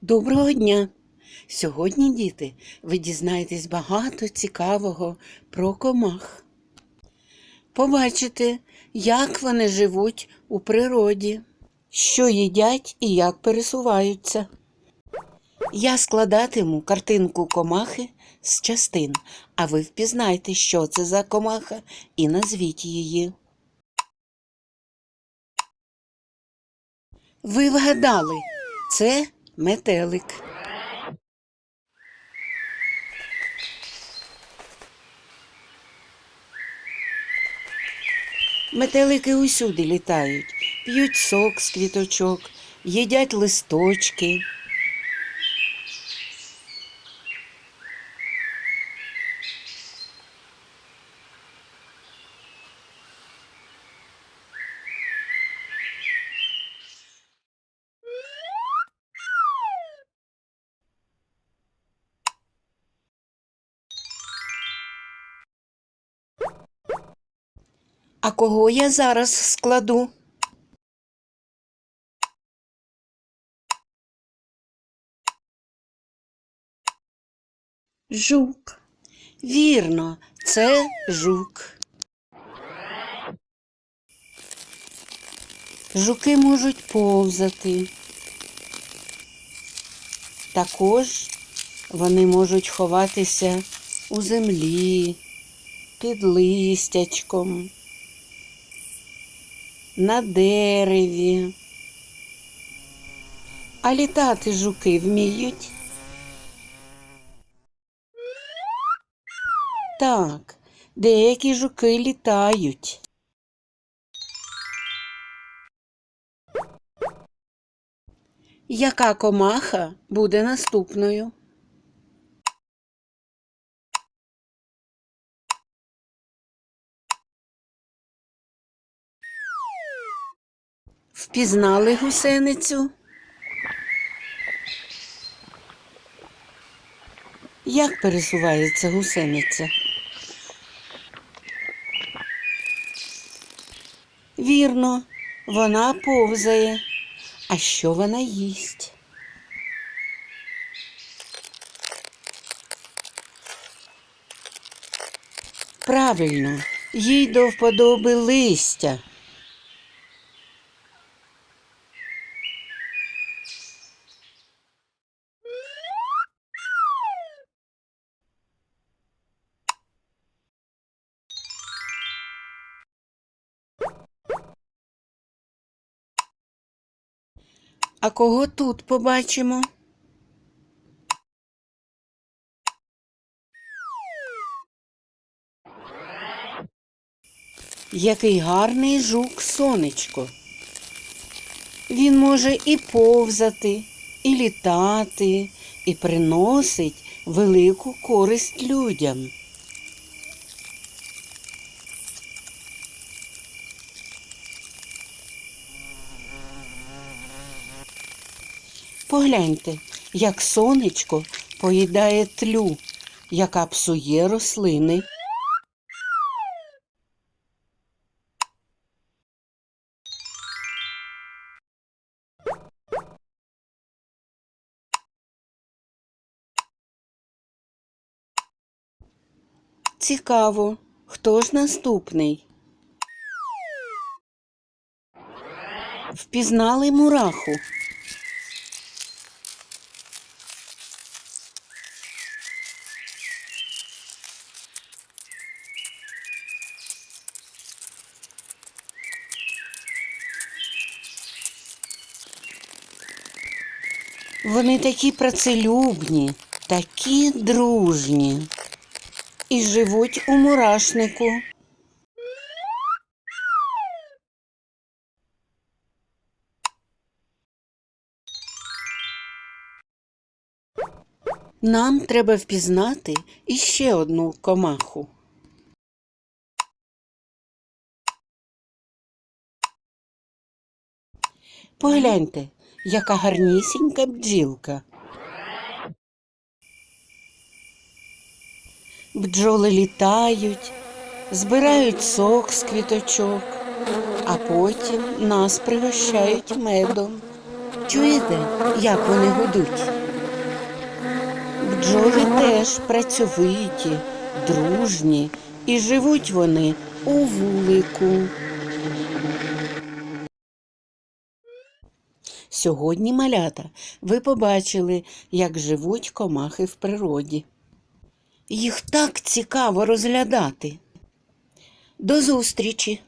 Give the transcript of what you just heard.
Доброго дня! Сьогодні, діти, ви дізнаєтесь багато цікавого про комах. Побачите, як вони живуть у природі, що їдять і як пересуваються. Я складатиму картинку комахи з частин, а ви впізнайте, що це за комаха, і назвіть її. Ви вгадали, це метелик. Метелики усюди літають, п'ють сок з квіточок, їдять листочки. А кого я зараз складу? Жук. Вірно, це жук. Жуки можуть повзати. Також вони можуть ховатися у землі, під листячком, на дереві. А літати жуки вміють? Так, деякі жуки літають. Яка комаха буде наступною? Впізнали гусеницю? Як пересувається гусениця? Вірно, вона повзає. А що вона їсть? Правильно, їй до вподоби листя. А кого тут побачимо? Який гарний жук сонечко. Він може і повзати, і літати, і приносить велику користь людям. Погляньте, як сонечко поїдає тлю, яка псує рослини. Цікаво, хто ж наступний? Впізнали мураху. Вони такі працелюбні, такі дружні і живуть у мурашнику. Нам треба впізнати іще одну комаху. Погляньте, яка гарнісінька бджілка. Бджоли літають, збирають сок з квіточок, а потім нас пригощають медом. Чуєте, як вони гудуть? Бджоли теж працьовиті, дружні, і живуть вони у вулику. Сьогодні, малята, ви побачили, як живуть комахи в природі. Їх так цікаво розглядати. До зустрічі!